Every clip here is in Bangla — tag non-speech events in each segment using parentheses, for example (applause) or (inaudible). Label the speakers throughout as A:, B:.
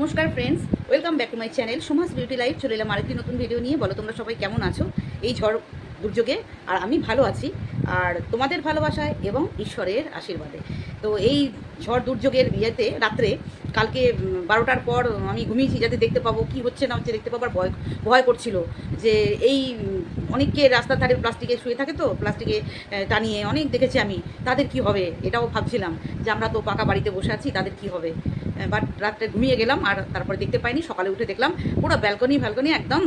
A: নমস্কার friends welcome back to my channel Suma's beauty life চলে এলাম আরেকটি নতুন ভিডিও নিয়ে। বলো, তোমরা সবাই কেমন আছো? এই ঝড় দুর্যোগে, আর আমি ভালো আছি, আর তোমাদের ভালোবাসায় এবং ঈশ্বরের আশীর্বাদে। তো এই ঝড় দুর্যোগের ইয়েতে রাত্রে, কালকে বারোটার পর আমি ঘুমিয়েছি, যাতে দেখতে পাবো কি হচ্ছে, না হচ্ছে, দেখতে পাবার ভয় ভয় করছিল যে এই অনেককে রাস্তার ধারে প্লাস্টিকে শুয়ে থাকে তো, প্লাস্টিকে টানিয়ে অনেক দেখেছি আমি। তাদের কি হবে? এটাও ভাবছিলাম যে আমরা তো পাকা বাড়িতে বসে আছি, তাদের কি হবে? বাট রাত্রে ঘুমিয়ে গেলাম আর তারপরে দেখতে পাইনি, সকালে উঠে দেখলাম পুরো ব্যালকনি ফ্যালকনি একদম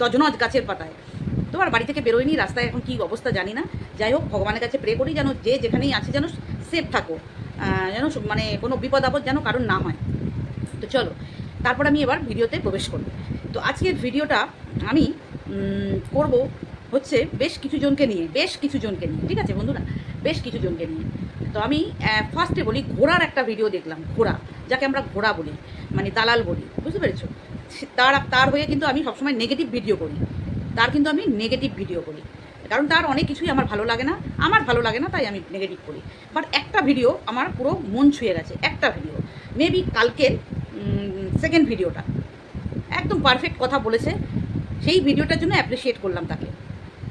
A: তজনজ গাছের পাতায়। তো আর বাড়ি থেকে বেরোয়নি, রাস্তায় এখন কী অবস্থা জানি না। যাই হোক, ভগবানের কাছে প্রে করি যেন যে যেখানেই আছে যেন সেফ থাকো। যেন মানে কোনো বিপদ আপদ যেন কারণ না হয়। তো চলো, তারপর আমি এবার ভিডিওতে প্রবেশ করব। তো আজকের ভিডিওটা আমি করব হচ্ছে বেশ কিছু জনকে নিয়ে, বেশ কিছু জনকে নিয়ে, ঠিক আছে বন্ধুরা? বেশ কিছু জনকে নিয়ে। তো আমি ফার্স্টে বলি ঘোড়ার একটা ভিডিও দেখলাম, ঘোড়া, যাকে আমরা ঘোড়া বলি মানে দালাল বলি, বুঝতে পেরেছ? তার তার হয়ে কিন্তু আমি সবসময় নেগেটিভ ভিডিও করি, তার কিন্তু আমি নেগেটিভ ভিডিও করি, কারণ তার অনেক কিছুই আমার ভালো লাগে না, আমার ভালো লাগে না তাই আমি নেগেটিভ করি বাট একটা ভিডিও আমার পুরো মন ছুঁয়ে গেছে, একটা ভিডিও মেবি কালকের সেকেন্ড ভিডিওটা একদম পারফেক্ট কথা বলেছে, সেই ভিডিওটার জন্য অ্যাপ্রিসিয়েট করলাম তাকে,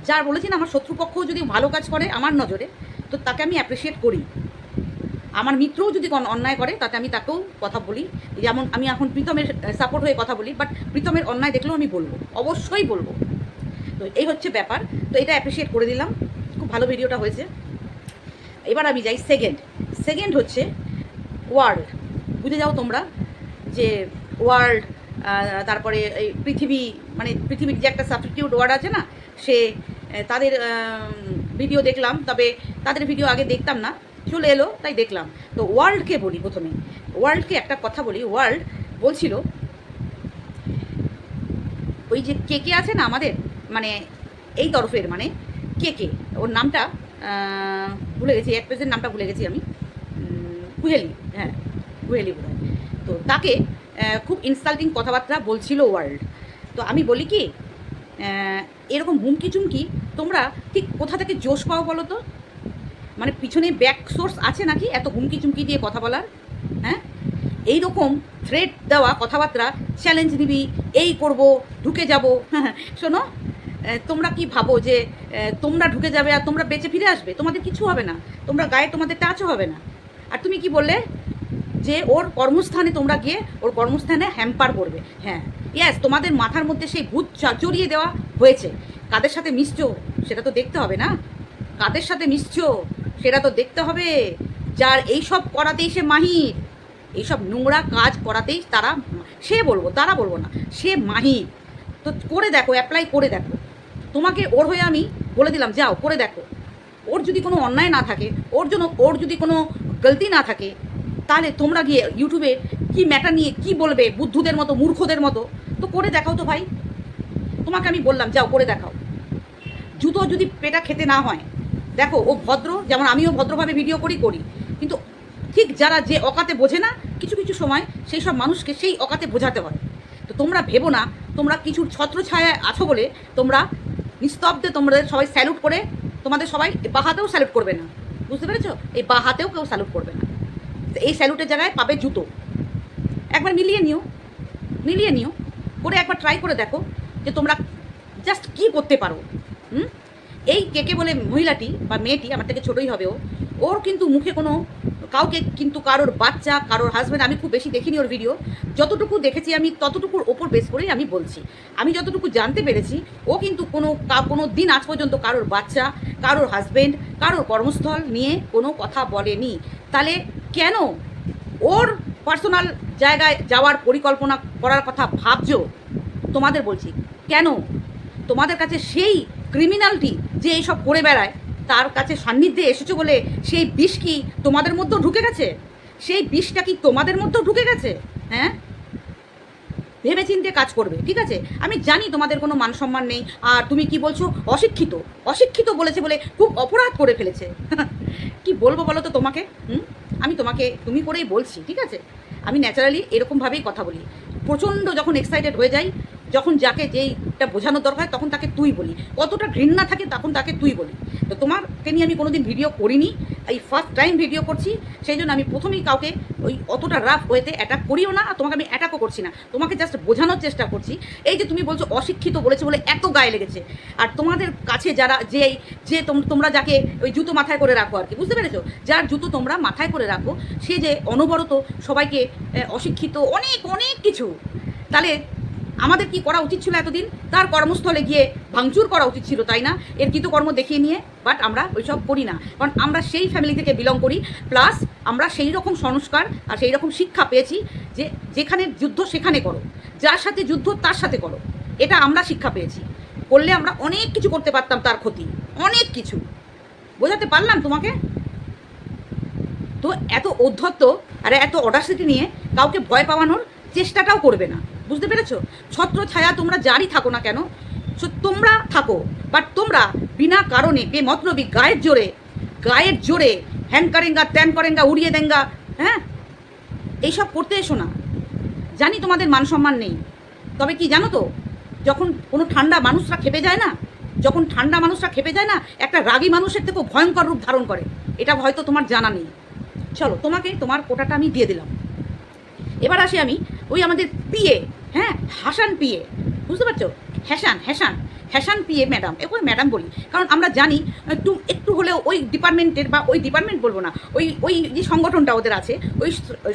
A: যার বলেছি না, আমার শত্রুপক্ষও যদি ভালো কাজ করে, আমার নজরে তো তাকে আমি অ্যাপ্রিসিয়েট করি। আমার মিত্রও যদি কোনো অন্যায় করে, তাতে আমি তাকেও কথা বলি। যেমন আমি এখন প্রীতমের সাপোর্ট হয়ে কথা বলি বাট প্রীতমের অন্যায় দেখলেও আমি বলব, অবশ্যই বলব। তো এই হচ্ছে ব্যাপার। তো এটা অ্যাপ্রিসিয়েট করে দিলাম। খুব ভালো ভিডিওটা হয়েছে। এবার আমি যাই সেকেন্ড সেকেন্ড হচ্ছে ওয়ার্ল্ড বুঝে যাও তোমরা যে ওয়ার্ল্ড তারপরে এই পৃথিবী মানে পৃথিবীর যে একটা সাবস্টিটিউট ওয়ার্ড আছে না, সে, তাদের ভিডিও দেখলাম, তবে তাদের ভিডিও আগে দেখতাম না, চলে এলো, তাই দেখলাম। তো ওয়ার্ল্ডকে বলি প্রথমে। ওয়ার্ল্ডকে একটা কথা বলি, ওয়ার্ল্ড বলছিল, ওই যে কে কে আছে না আমাদের মানে এই তরফের মানে কে কে, ওর নামটা ভুলে গেছি অ্যাক্ট্রেসের নামটা ভুলে গেছি আমি। কুহেলি হ্যাঁ কুহেলি বোধ তো তাকে খুব ইনসাল্টিং কথাবার্তা বলছিল ওয়ার্ল্ড। তো আমি বলি কি এরকম হুমকি চুমকি তোমরা ঠিক কোথা থেকে জোশ পাও বলো তো? মানে পিছনে ব্যাক সোর্স আছে নাকি? এত হুমকি চুমকি দিয়ে কথা বলার? হ্যাঁ? এই রকম থ্রেট দেওয়া কথাবার্তা চ্যালেঞ্জ নিবি, এই করব, ঢুকে যাব। (laughs) শোনো তোমরা কি ভাবো যে তোমরা ঢুকে যাবে আর তোমরা বেঁচে ফিরে আসবে? তোমাদের কিছু হবে না। তোমরা গায়ে তোমাদের টাচও হবে না। আর তুমি কি বললে? যে ওর কর্মস্থানে তোমরা গিয়ে ওর কর্মস্থানে হ্যাম্পার করবে। হ্যাঁ ইয়াস তোমাদের মাথার মধ্যে সেই ভূত চড়িয়ে দেওয়া হয়েছে। কাদের সাথে মিশছো, সেটা তো দেখতে হবে না? কাদের সাথে মিশছো, সেটা তো দেখতে হবে। যার এইসব করাতেই সে মাহির এইসব নোংরা কাজ করাতেই তারা সে বলব, তারা বলব না, সে মাহির। তো করে দেখো অ্যাপ্লাই করে দেখো। তোমাকে ওর হয়ে আমি বলে দিলাম, যাও, করে দেখো। ওর যদি কোনো অন্যায় না থাকে, ওর জন্য, ওর যদি কোনো গলতি না থাকে, তাহলে তোমরা গিয়ে ইউটিউবে কি ম্যাটার নিয়ে কি বলবে বুদ্ধুদের মতো, মূর্খদের মতো? তো করে দেখাও তো ভাই। তোমাকে আমি বললাম, যাও করে দেখাও। জুতো যদি পেটা খেতে না হয়, দেখো, ও ভদ্র, যেমন আমিও ভদ্রভাবে ভিডিও করি করি। কিন্তু ঠিক যারা যে অকাতে বোঝে না, কিছু কিছু সময় সেই সব মানুষকে সেই অকাতে বোঝাতে হয়। তো তোমরা ভেবো না, তোমরা কিছুর ছত্রছায়ায় আছো বলে তোমরা নিস্তব্ধে তোমাদের সবাই স্যালুট করে, তোমাদের সবাই বা হাতেও স্যালুট করবে না। বুঝতে পেরেছ? এই বা হাতেও কেউ স্যালুট করবে না। এই স্যালুটের জায়গায় পাবে জুতো। একবার মিলিয়ে নিও মিলিয়ে নিও। করে একবার ট্রাই করে দেখো যে তোমরা জাস্ট কি করতে পারো। হুম? এই কেকে বলে মহিলাটি বা মেয়েটি, আমার থেকে ছোটোই হবে ও, ওর কিন্তু মুখে কোনো, কাউকে কিন্তু কারোর বাচ্চা, কারোর হাজব্যান্ড আমি খুব বেশি দেখিনি ওর ভিডিও যতটুকু দেখেছি আমি, ততটুকুর ওপর বেস করেই আমি বলছি। আমি যতটুকু জানতে পেরেছি, ও কিন্তু কোনো কোনো দিন আজ পর্যন্ত কারোর বাচ্চা, কারোর হাজব্যান্ড কারোর কর্মস্থল নিয়ে কোনো কথা বলেনি। তাহলে কেন ওর পার্সোনাল জায়গায় যাওয়ার পরিকল্পনা করার কথা ভাবছ? তোমাদের বলছি, কেন? তোমাদের কাছে সেই ক্রিমিনালটি যে এইসব করে বেড়ায়, তার কাছে সান্নিধ্যে এসেছ বলে সেই বিষ কি তোমাদের মধ্যেও ঢুকে গেছে? সেই বিষটা কি তোমাদের মধ্যেও ঢুকে গেছে? হ্যাঁ? ভেবেচিন্তে কাজ করবে, ঠিক আছে? আমি জানি তোমাদের কোনো মান সম্মান নেই, আর তুমি কি বলছো? অশিক্ষিত। অশিক্ষিত বলেছে বলে খুব অপরাধ করে ফেলেছে। (laughs) কি বলব বলো তো তোমাকে? হুম? আমি তোমাকে, তুমি করেই বলছি, ঠিক আছে? আমি ন্যাচারালি এরকমভাবেই কথা বলি। প্রচণ্ড যখন এক্সাইটেড হয়ে যাই যখন যাকে যেইটা বোঝানোর দরকার তখন তাকে তুই বলি। কতটা ঘৃণা থাকে তখন তাকে তুই বলি। তো তোমাকে নিয়ে আমি কোনোদিন ভিডিও করিনি, এই ফার্স্ট টাইম ভিডিও করছি, সেই জন্য আমি প্রথমেই কাউকে ওই অতটা রাফ ওয়েতে অ্যাটাক করিও না, আর তোমাকে আমি অ্যাটাকও করছি না। তোমাকে জাস্ট বোঝানোর চেষ্টা করছি। এই যে তুমি বলছো অশিক্ষিত বলেছে বলে এত গায়ে লেগেছে। আর তোমাদের কাছে যারা যে যে তোম- তোমরা যাকে ওই জুতো মাথায় করে রাখো আর কি, বুঝতে পেরেছ? যার জুতো তোমরা মাথায় করে রাখো, সে যে অনবরত সবাইকে অশিক্ষিত, অনেক অনেক কিছু। তাহলে আমাদের কি করা উচিত ছিল এতদিন? তার কর্মস্থলে গিয়ে ভাঙচুর করা উচিত ছিল, তাই না? এর কৃতকর্ম দেখিয়ে নিয়ে বাট আমরা ওইসব করি না। কারণ আমরা সেই ফ্যামিলি থেকে বিলং করি প্লাস আমরা সেই রকম সংস্কার আর সেই রকম শিক্ষা পেয়েছি যে যেখানে যুদ্ধ সেখানে করো, যার সাথে যুদ্ধ তার সাথে করো। এটা আমরা শিক্ষা পেয়েছি। করলে আমরা অনেক কিছু করতে পারতাম তার ক্ষতি, অনেক কিছু। বোঝাতে পারলাম তোমাকে? তো এত ঔদ্ধত্য আর এত অডাসিটি নিয়ে কাউকে ভয় পাওয়ানোর চেষ্টাটাও করবে না। বুঝতে পেরেছ? ছত্র ছায়া তোমরা যারই থাকো না কেন তোমরা থাকো বাট তোমরা বিনা কারণে বেমতলবি গায়ের জোরে গায়ের জোরে হ্যান করেঙ্গা ত্যান করেঙ্গা উড়িয়ে দেঙ্গা হ্যাঁ? এইসব করতে এসো না। জানি তোমাদের মান সম্মান নেই, তবে কি জানো তো, যখন কোনো ঠান্ডা মানুষরা খেপে যায় না, যখন ঠান্ডা মানুষরা খেপে যায় না, একটা রাগী মানুষের থেকেও ভয়ঙ্কর রূপ ধারণ করে। এটা হয়তো তোমার জানা নেই। চলো, তোমাকে তোমার কোটাটা আমি দিয়ে দিলাম। এবার আসি আমি ওই আমাদের পিএ হ্যাঁ হাসান পিএ বুঝতে পারছ? Hasan Hasan Hasan PA madam. এবার ম্যাডাম বলি, কারণ আমরা জানি একটু একটু হলেও ওই ডিপার্টমেন্টের বা ওই ডিপার্টমেন্ট বলব না, ওই ওই যে সংগঠনটা ওদের আছে, ওই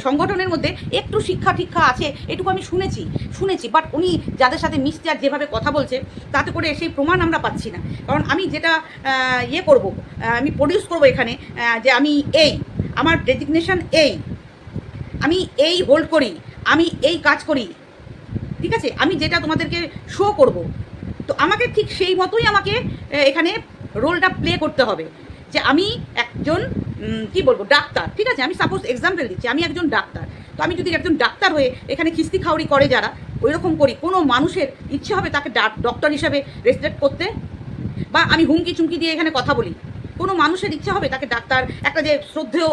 A: সংগঠনের মধ্যে একটু শিক্ষা টিক্ষা আছে, এটুকু আমি শুনেছি শুনেছি বাট উনি যাদের সাথে মিশতে আর যেভাবে কথা বলছে, তাতে করে সেই প্রমাণ আমরা পাচ্ছি না। কারণ আমি যেটা ইয়ে করব আমি প্রডিউস করব এখানে যে আমি এই, আমার ডেজিগনেশন এই, আমি এই হোল্ড করি, আমি এই কাজ করি ঠিক আছে? আমি যেটা তোমাদেরকে শো করব, তো আমাকে ঠিক সেই মতোই আমাকে এখানে রোলটা প্লে করতে হবে। যে আমি একজন কি বলব, ডাক্তার, ঠিক আছে? আমি সাপোজ এক্সাম্পল দিচ্ছি, আমি একজন ডাক্তার। তো আমি যদি একজন ডাক্তার হয়ে এখানে খিস্তি খাওয়ারি করে যারা ওই রকম করি, কোনো মানুষের ইচ্ছে হবে তাকে ডক্টর হিসাবে রেসপেক্ট করতে? বা আমি হুমকি চুমকি দিয়ে এখানে কথা বলি, কোনো মানুষের ইচ্ছে হবে তাকে ডাক্তার, একটা যে শ্রদ্ধেয়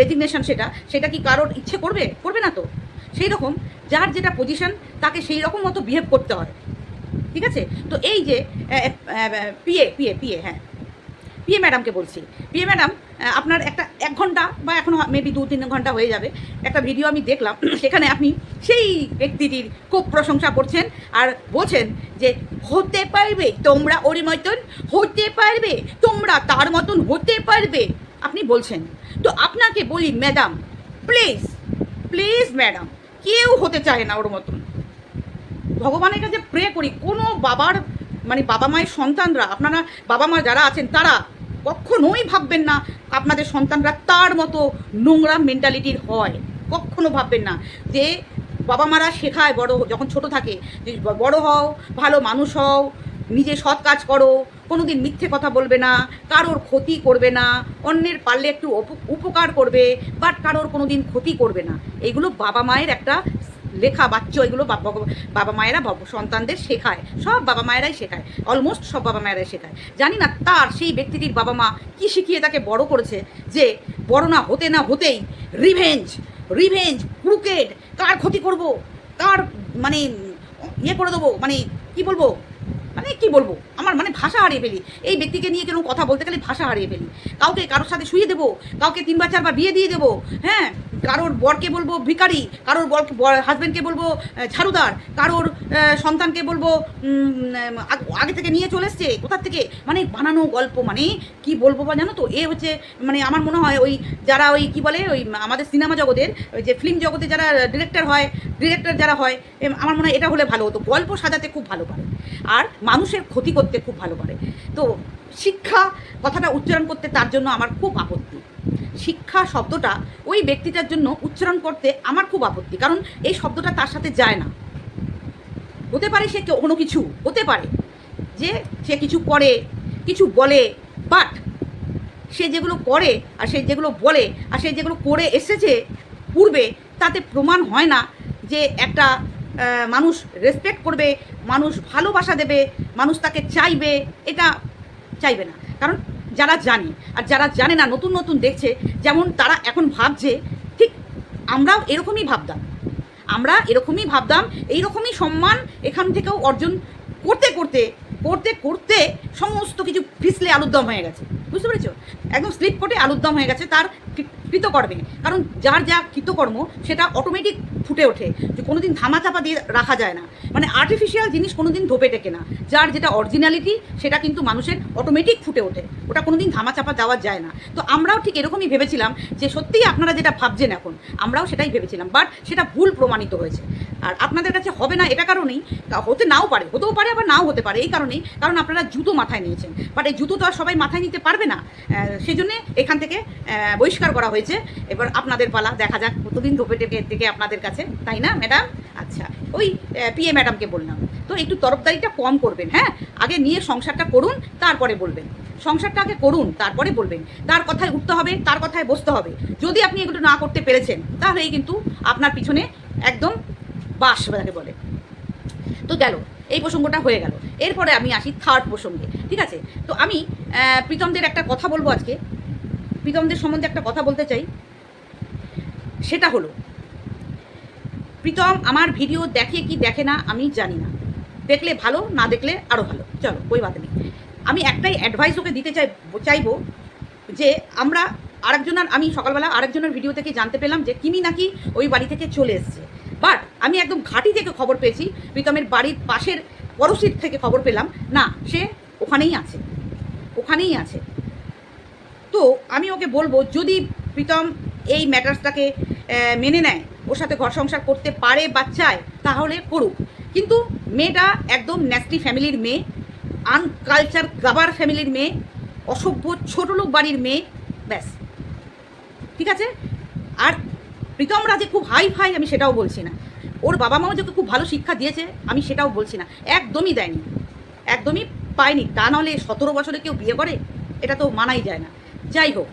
A: রেজিগনেশন সেটা সেটা কি কারোর ইচ্ছে করবে? করবে না তো? সেই রকম যার যেটা পজিশন তাকে সেই রকম মতো বিহেভ করতে হয় ঠিক আছে? তো এই যে পিএ পিএ পিএ হ্যাঁ। পিএ ম্যাডামকে বলছি। পিএ ম্যাডাম আপনার একটা এক ঘণ্টা বা এখন মেবি দু তিন ঘণ্টা হয়ে যাবে। একটা ভিডিও আমি দেখলাম, (clears throat) সেখানে আপনি সেই ব্যক্তিটির খুব প্রশংসা করছেন আর বলছেন যে, হতে পারবে, তোমরা ওর মতন, হতে পারবে, তোমরা তার মতন হতে পারবে। আপনি বলছেন। তো আপনাকে বলি ম্যাডাম প্লিজ প্লিজ ম্যাডাম কেউ হতে চায় না ওর মতন। ভগবানের কাছে প্রে করি, কোনো বাবার মানে বাবা মায়ের সন্তানরা, আপনারা বাবা মা যারা আছেন, তারা কখনোই ভাববেন না আপনাদের সন্তানরা তার মতো নোংরা মেন্টালিটির হয়। কখনো ভাববেন না। যে বাবা মারা শেখায় বড়, যখন ছোট থাকে, যে বড় হও, ভালো মানুষ হও নিজে সৎ কাজ করো কোনো দিন মিথ্যে কথা বলবে না, কারোর ক্ষতি করবে না, অন্যের পারলে একটু উপ- উপকার করবে বাট কারোর কোনো দিন ক্ষতি করবে না। এগুলো বাবা মায়ের একটা লেখা বাচ্চা এগুলো বাবা মায়েরা সন্তানদের শেখায়। সব বাবা মায়েরাই শেখায়। অলমোস্ট সব বাবা মায়েরাই শেখায়। জানি না তার সেই ব্যক্তিটির বাবা মা কী শিখিয়ে তাকে বড় করেছে যে, বড় না হতে না হতেই রিভেঞ্জ রিভেঞ্জ ক্রুকেট কার ক্ষতি করব? কার মানে ইয়ে করে দেবো? মানে কি বলব? মানে কি বলব? আমার মানে ভাষা হারিয়ে ফেলি। এই ব্যক্তিকে নিয়ে কেন কথা বলতে গেলে ভাষা হারিয়ে ফেলি। কাউকে কারোর সাথে শুয়ে দেবো, কাউকে তিনবার চারবার বিয়ে দিয়ে দেবো হ্যাঁ? কারোর বরকে বলব ভিকারি কারোর বর হাজব্যান্ডকে বলব ঝাড়ুদার, কারোর সন্তানকে বলব আগে থেকে নিয়ে চলে এসছে কোথার থেকে? মানে বানানো গল্প মানে কি বলব বা জানো তো? এ হচ্ছে মানে আমার মনে হয় ওই যারা ওই কি বলে, ওই আমাদের সিনেমা জগতের, ওই যে ফিল্ম জগতে যারা ডিরেক্টর হয় ডিরেক্টর যারা হয় আমার মনে হয় এটা হলে ভালো হতো। গল্প সাজাতে খুব ভালো পারে। আর মানুষের ক্ষতি করতে খুব ভালো পারে। তো শিক্ষা কথাটা উচ্চারণ করতে তার জন্য আমার খুব আপত্তি। শিক্ষা শব্দটা ওই ব্যক্তিটার জন্য উচ্চারণ করতে আমার খুব আপত্তি। কারণ এই শব্দটা তার সাথে যায় না। হতে পারে সে কোনো কিছু, হতে পারে যে সে কিছু করে, কিছু বলে বাট সে যেগুলো করে আর সে যেগুলো বলে আর সে যেগুলো করে এসেছে পূর্বে, তাতে প্রমাণ হয় না যে একটা মানুষ রেসপেক্ট করবে, মানুষ ভালোবাসা দেবে, মানুষ তাকে চাইবে, এটা চাইবে না। কারণ যারা জানে, আর যারা জানে না, নতুন নতুন দেখছে, যেমন তারা এখন ভাবছে, ঠিক আমরাও এরকমই ভাবতাম। আমরা এরকমই ভাবতাম, এইরকমই সম্মান এখান থেকেও অর্জন করতে করতে করতে করতে সমস্ত কিছু ফিসলে আলুর দম হয়ে গেছে। বুঝতে পেরেছ? একদম স্লিপ কোটে আলুর দম হয়ে গেছে, তার কৃতকর্মে কারণ যার যা কৃতকর্ম সেটা অটোমেটিক ফুটে ওঠে। যে কোনো কোনোদিন ধামাচাপা দিয়ে রাখা যায় না। মানে আর্টিফিশিয়াল জিনিস কোনো দিন ধোপে টেকে না। যার যেটা অরিজিনালিটি সেটা কিন্তু মানুষের অটোমেটিক ফুটে ওঠে। ওটা কোনোদিন ধামাচাপা দেওয়া যায় না। তো আমরাও ঠিক এরকমই ভেবেছিলাম যে সত্যিই আপনারা যেটা ভাবছেন এখন আমরাও সেটাই ভেবেছিলাম। বাট সেটা ভুল প্রমাণিত হয়েছে। আর আপনাদের কাছে হবে না এটা কারণেই হতে নাও পারে। হতেও পারে আবার নাও হতে পারে। এই কারণেই কারণ আপনারা জুতো মাথায় নিয়েছেন। বাট এই জুতো তো আর সবাই মাথায় নিতে পারবে না। আহ, সেই জন্যে এখান থেকে বহিষ্কার করা হয়েছে। এবার আপনাদের পালা, দেখা যাক, কতদিন ধোপে টেপে থেকে আপনাদের কাছে। তাই না, ম্যাডাম? আচ্ছা ওই পিএ ম্যাডামকে বললাম। তো একটু তরফদারিটা কম করবেন হ্যাঁ? আগে নিয়ে সংসারটা করুন, তারপরে বলবেন। সংসারটা আগে করুন, তারপরে বলবেন। তার কথায় উঠতে হবে, তার কথায় বসতে হবে। যদি আপনি এগুলো না করতে পেরেছেন, তাহলেই কিন্তু আপনার পিছনে একদম বাস তাকে বলে। তো গেল, এই প্রসঙ্গটা হয়ে গেল। এরপরে আমি আসি থার্ড প্রসঙ্গে, ঠিক আছে? তো আমি প্রীতমদের একটা কথা বলব আজকে। প্রীতমদের সম্বন্ধে একটা কথা বলতে চাই। সেটা হলো, প্রীতম আমার ভিডিও দেখে কি দেখে না আমি জানি না। দেখলে ভালো, না দেখলে আরও ভালো। চলো, ওই বাদ নেই। আমি একটাই অ্যাডভাইস ওকে দিতে চাই চাইব যে আমরা আরেকজনের আমি সকালবেলা আরেকজনের ভিডিও থেকে জানতে পেলাম যে কিমি নাকি ওই বাড়ি থেকে চলে এসছে। বাট আমি একদম ঘাঁটি থেকে খবর পেয়েছি, প্রীতমের বাড়ির পাশের পড়োশির থেকে খবর পেলাম। না, সে ওখানেই আছে। ওখানেই আছে। তো আমি ওকে বলব, যদি প্রীতম এই ম্যাটার্সটাকে মেনে নেয়, ওর সাথে ঘর সংসার করতে পারে বা চায় তাহলে করুক। কিন্তু মেয়েটা একদম ন্যাস্টি ফ্যামিলির মেয়ে আনকালচার গাবার ফ্যামিলির মেয়ে, অসভ্য ছোট লোক বাড়ির মেয়ে, ব্যাস। ঠিক আছে? আর প্রীতমরা যে খুব হাই ফাই আমি সেটাও বলছি না। ওর বাবা মাও যে ওকে খুব ভালো শিক্ষা দিয়েছে, আমি সেটাও বলছি না। একদমই দেয়নি। একদমই পায়নি। তা নাহলে সতেরো বছরে কেউ বিয়ে করে? এটা তো মানাই যায় না। যাই হোক,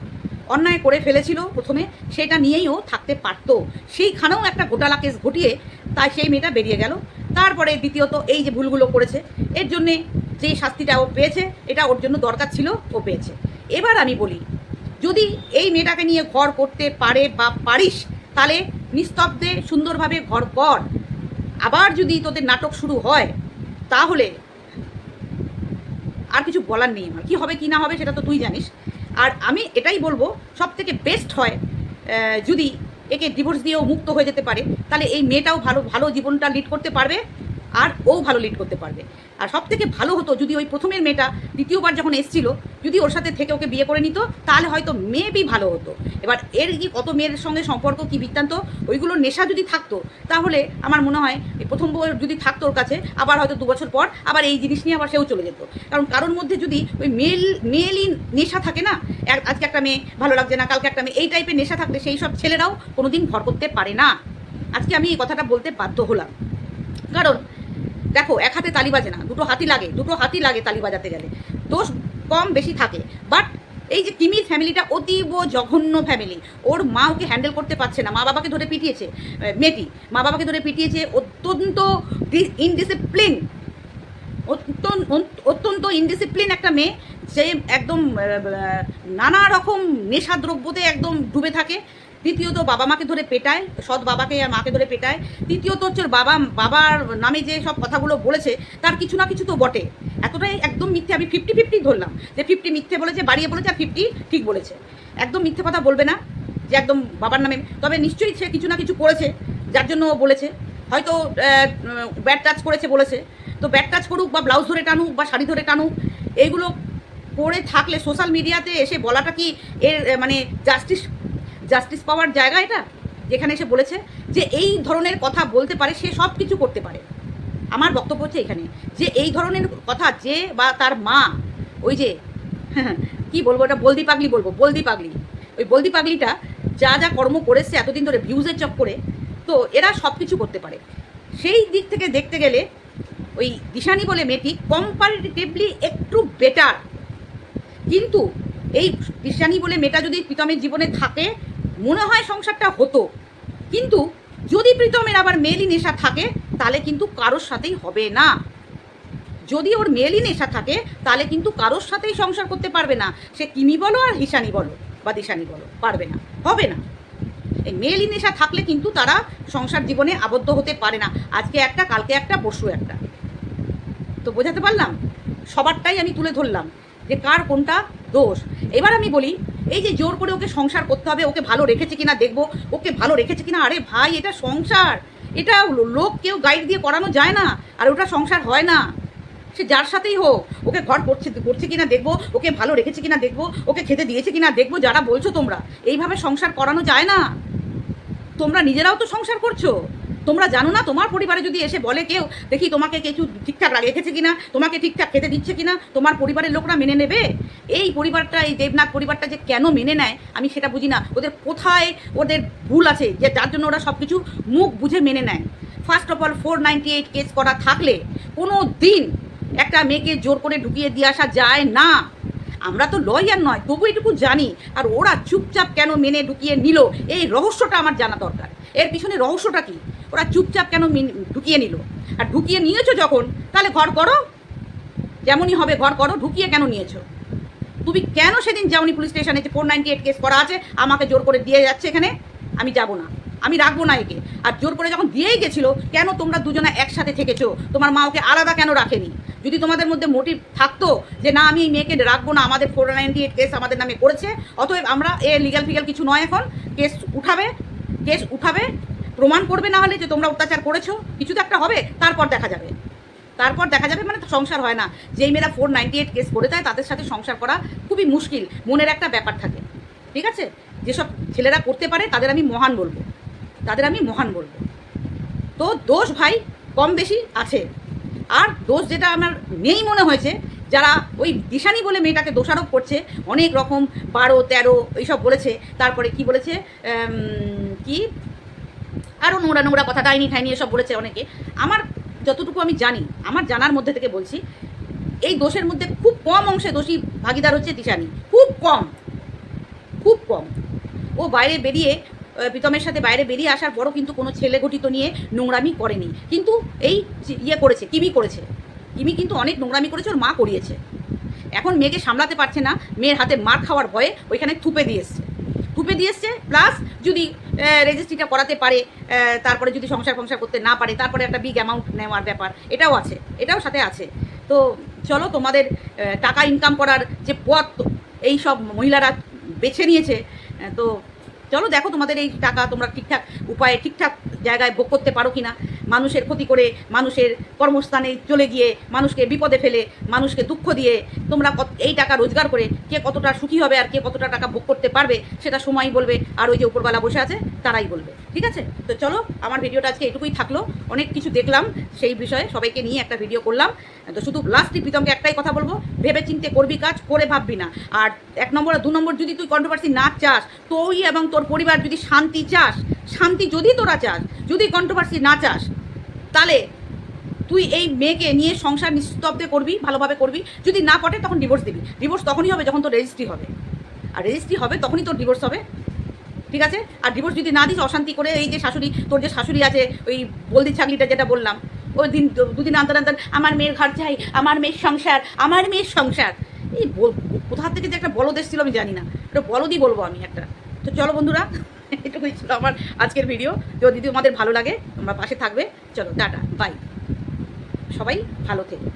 A: অন্যায় করে ফেলেছিল প্রথমে, সেটা নিয়েই ও থাকতে পারতো। সেইখানেও একটা গোটালা কেস ঘটিয়ে তাই সেই মেয়েটা বেরিয়ে গেল। তারপরে দ্বিতীয়ত এই যে ভুলগুলো করেছে, এর জন্যে যে শাস্তিটা ও পেয়েছে, এটা ওর জন্য দরকার ছিল, ও পেয়েছে। এবার আমি বলি, যদি এই মেয়েটাকে নিয়ে ঘর করতে পারে বা পারিস, তাহলে নিস্তব্ধে সুন্দরভাবে ঘর কর। আবার যদি তোদের নাটক শুরু হয়, তাহলে আর কিছু বলার নেই আমার। কী হবে, কি না হবে, সেটা তো তুই জানিস। আর আমি এটাই বলব সব থেকে বেস্ট হয় যদি একে ডিভোর্স দিয়েও মুক্ত হয়ে যেতে পারে, তাহলে এই মেয়েটাও ভালো ভালো জীবনটা লিড করতে পারবে। আর ও ভালো লিড করতে পারবে। আর সব থেকে ভালো হতো যদি ওই প্রথমের মেয়েটা দ্বিতীয়বার যখন এসছিল, যদি ওর সাথে থেকে ওকে বিয়ে করে নিত, তাহলে হয়তো মেবি ভালো হতো। এবার এর কি কত মেয়ের সঙ্গে সম্পর্ক কি বৃত্তান্ত, ওইগুলোর নেশা যদি থাকতো, তাহলে আমার মনে হয় এই প্রথম যদি থাকতো ওর কাছে, আবার হয়তো দু বছর পর আবার এই জিনিস নিয়ে আবার সেও চলে যেত। কারণ কারোর মধ্যে যদি ওই মেল, মেলই নেশা থাকে না আজকে একটা মেয়ে ভালো লাগছে না, কালকে একটা মেয়ে, এই টাইপের নেশা থাকলে সেই সব ছেলেরাও কোনোদিন ঘর করতে পারে না। আজকে আমি এই কথাটা বলতে বাধ্য হলাম। কারণ দেখো, এক হাতে তালি বাজে না, দুটো হাতি লাগে, দুটো হাতি লাগে তালি বাজাতে গেলে। দোষ কম বেশি থাকে বাট এই যে কিমির ফ্যামিলিটা অতীব জঘন্য ফ্যামিলি ওর মা ওকে হ্যান্ডেল করতে পারছে না, মা বাবাকে ধরে পিটিয়েছে মেয়েটি, মা বাবাকে ধরে পিটিয়েছে অত্যন্ত ইনডিসিপ্লিন অত্যন্ত ইনডিসিপ্লিন একটা মেয়ে সে একদম নানা রকম নেশাদ্রব্যতে একদম ডুবে থাকে দ্বিতীয়ত বাবা মাকে ধরে পেটায়, সৎ বাবাকে আর মাকে ধরে পেটায়। তৃতীয়ত হচ্ছে বাবা, বাবার নামে যে সব কথাগুলো বলেছে, তার কিছু না কিছু তো বটে। এতটাই একদম মিথ্যে, আমি ফিফটি ফিফটি ধরলাম যে ফিফটি মিথ্যে বলেছে, বাড়িয়ে বলেছে আর ফিফটি ঠিক বলেছে। একদম মিথ্যে কথা বলবে না যে একদম বাবার নামে। তবে নিশ্চয়ই সে কিছু না কিছু করেছে, যার জন্য বলেছে। হয়তো ব্যাড টাচ করেছে বলেছে। তো ব্যাড টাচ করুক বা ব্লাউজ ধরে টানুক বা শাড়ি ধরে টানুক, এইগুলো করে থাকলে সোশ্যাল মিডিয়াতে এসে বলাটা কি এর মানে জাস্টিস জাস্টিস পাওয়ার জায়গা এটা? যেখানে এসে বলেছে যে এই ধরনের কথা বলতে পারে, সে সব কিছু করতে পারে। আমার বক্তব্য হচ্ছে এখানে যে এই ধরনের কথা যে বা তার মা, ওই যে, (laughs) কি বলব এটা বলদি পাগলি বলব, বলদি পাগলি। ওই বলদি পাগলিটা যা যা কর্ম করেছে, এতদিন ধরে ভিউজের চক্করে, তো এরা সব কিছু করতে পারে। সেই দিক থেকে দেখতে গেলে, ওই দিশানি বলে মেয়েটি কম্পারেটিভলি একটু বেটার কিন্তু এই দিশানি বলে মেয়েটা যদি প্রীতমের জীবনে থাকে মনে হয় সংসারটা হতো। কিন্তু যদি প্রীতমের আবার মেয়েলি নেশা থাকে, তাহলে কিন্তু কারোর সাথেই হবে না। যদি ওর মেয়েলি নেশা থাকে, তাহলে কিন্তু কারোর সাথেই সংসার করতে পারবে না। সে কিমি বলো আর হিসানি বলো বা দিশানি বলো, পারবে না, হবে না। এই মেয়েলি নেশা থাকলে কিন্তু তারা সংসার জীবনে আবদ্ধ হতে পারে না। আজকে একটা, কালকে একটা, পরশু একটা। তো বোঝাতে পারলাম? সবারটাই আমি তুলে ধরলাম যে কার কোনটা দোষ। এবার আমি বলি এই যে জোর করে ওকে সংসার করতে হবে, ওকে ভালো রেখেছে কিনা দেখব, ওকে ভালো রেখেছে কিনা? আরে ভাই, এটা সংসার। এটা লোক কেউ গাইড দিয়ে করানো যায় না, আর ওটা সংসার হয় না। সে যার সাথেই হোক, ওকে ঘর করছে করছে কিনা দেখব, ওকে ভালো রেখেছে কিনা দেখব, ওকে খেতে দিয়েছে কিনা দেখব, যারা বলছো তোমরা। এইভাবে সংসার করানো যায় না। তোমরা নিজেরাও তো সংসার করছ। তোমরা জানো না, তোমার পরিবারে যদি এসে বলে কেউ, দেখি তোমাকে কিছু ঠিকঠাক রেখেছে কিনা, তোমাকে ঠিকঠাক খেতে দিচ্ছে কিনা, তোমার পরিবারের লোকরা মেনে নেবে? এই পরিবারটা, এই দেবনাথ পরিবারটা যে কেন মেনে নেয়, আমি সেটা বুঝি না। ওদের কোথায় ওদের ভুল আছে, যে যার জন্য ওরা সব কিছু মুখ বুঝে মেনে নেয়। First of all four ninety eight case করা থাকলে কোনো দিন একটা মেয়েকে জোর করে ঢুকিয়ে দিয়ে আসা যায় না। আমরা তো লয়ার নয়, তবু এটুকু জানি, আর ওরা চুপচাপ কেন মেনে ঢুকিয়ে নিল, এই রহস্যটা আমার জানা দরকার। এর পিছনে রহস্যটা কি? ওরা চুপচাপ কেন ঢুকিয়ে নিল? আর ঢুকিয়ে নিয়েছো যখন, তাহলে ঘর করো। যেমনই হবে ঘর করো, ঢুকিয়ে কেন নিয়েছো? তুমি কেন সেদিন যাওনি পুলিশ স্টেশনে যে ফোর নাইনটি এইট কেস করা আছে? আমাকে জোর করে দিয়ে যাচ্ছে এখানে? আমি যাব না। আমি রাখব না একে। আর জোর করে যখন দিয়েই গেছিল, কেন তোমরা দুজনে একসাথে থেকেছো? তোমার মা ওকে আলাদা কেন রাখেনি? যদি তোমাদের মধ্যে মোটিভ থাকতো যে না, আমি এই মেয়েকে রাখব না, আমাদের ফোর নাইনটি এইট কেস আমাদের নামে করেছে, অতএব আমরা এ লিগাল ফিগাল কিছু নয় এখন। কেস উঠাবে কেস উঠাবে প্রমাণ করবে না হলে যে তোমরা অত্যাচার করেছ, কিছু তো একটা হবে, তারপর দেখা যাবে। তারপর দেখা যাবে মানে সংসার হয় না। যেই মেয়েরা ফোর নাইনটি এইট কেস করে দেয়, তাদের সাথে সংসার করা খুবই মুশকিল, মনের একটা ব্যাপার থাকে। ঠিক আছে? যেসব ছেলেরা করতে পারে, তাদের আমি মহান বলব। তাদের আমি মহান বলব। তো দোষ ভাই কম বেশি আছে। আর দোষ যেটা আমার নেই মনে হয়েছে, যারা ওই দিশানি বলে মেয়েটাকে দোষারোপ করছে, অনেক রকম বারো, তেরো, এইসব বলেছে। তারপরে কি বলেছে? কি? আরও নোংরা নোংরা কথা, ডাইনি ঠাইনি এসব বলেছে অনেকে। আমার যতটুকু আমি জানি, আমার জানার মধ্যে থেকে বলছি, এই দোষের মধ্যে খুব কম অংশে দোষী ভাগিদার হচ্ছে দিশানি। খুব কম। খুব কম। ও বাইরে বেরিয়ে প্রীতমের সাথে বাইরে বেরিয়ে আসার পরও কিন্তু কোনো ছেলে গঠিত নিয়ে নোংরামি করেনি। কিন্তু এই ইয়ে করেছে, কিমি করেছে। কিমি কিন্তু অনেক নোংরামি করেছে, ওর মা করিয়েছে। এখন মেয়েকে সামলাতে পারছে না, মেয়ের হাতে মার খাওয়ার ভয়ে ওইখানে থুপে দিয়ে এসছে। থুপে দিয়ে এসছে। প্লাস যদি রেজিস্ট্রিটা করাতে পারে তারপরে যদি সংসার ফংসার করতে না পারে, তারপরে একটা বিগ অ্যামাউন্ট নেওয়ার ব্যাপার। এটাও আছে, এটাও সাথে আছে। তো চলো, তোমাদের টাকা ইনকাম করার যে পথ, এই সব মহিলারা বেছে নিয়েছে তো চলো দেখো তোমাদের এই টাকা তোমরা ঠিকঠাক উপায়ে ঠিকঠাক জায়গায় ভোগ করতে পারো কিনা। মানুষের ক্ষতি করে মানুষের কর্মস্থানে চলে গিয়ে মানুষকে বিপদে ফেলে, মানুষকে দুঃখ দিয়ে তোমরা এই টাকা রোজগার করে কে কতটা সুখী হবে আর কে কতটা টাকা ভোগ করতে পারবে, সেটা সময়ই বলবে। আর ওই যে উপরবেলা বসে আছে, তারাই বলবে। ঠিক আছে? তো চলো, আমার ভিডিওটা আজকে এটুকুই থাকল। অনেক কিছু দেখলাম সেই বিষয়ে, সবাইকে নিয়ে একটা ভিডিও করলাম। তো শুধু লাস্টে প্রীতমকে একটাই কথা বলব ভেবে চিন্তে করবি কাজ, করে ভাববি না। আর এক নম্বর দু নম্বর যদি তুই কন্ট্রোভার্সি না চাস, তুই এবং তোর পরিবার যদি শান্তি চাস, শান্তি যদি তোরা চাস, যদি কন্ট্রোভার্সি না চাস তাহলে তুই এই মেয়েকে নিয়ে সংসার নিস্তব্ধে করবি, ভালোভাবে করবি। যদি না পটে, তখন ডিভোর্স দিবি। ডিভোর্স তখনই হবে যখন তোর রেজিস্ট্রি হবে। আর রেজিস্ট্রি হবে তখনই তোর ডিভোর্স হবে। ঠিক আছে? আর ডিভোর্স যদি না দিস, অশান্তি করে এই যে শাশুড়ি, তোর যে শাশুড়ি আছে, ওই বলদি ছাগলিটা যেটা বললাম, ওই দিন, দুদিন আন্তর আন্তর আমার মেয়ের ঘর চাই, আমার মেয়ের সংসার, আমার মেয়ের সংসার। এই কোথা থেকে যে একটা বলদ এসেছিল আমি জানি না। এটা বলদই বলব আমি একটা। তো চলো বন্ধুরা (laughs) এটুকুই ছিল আমার আজকের ভিডিও যদি তোমাদের ভালো লাগে, তোমরা পাশে থাকবে। চলো, টাটা বাই সবাই ভালো থেকো।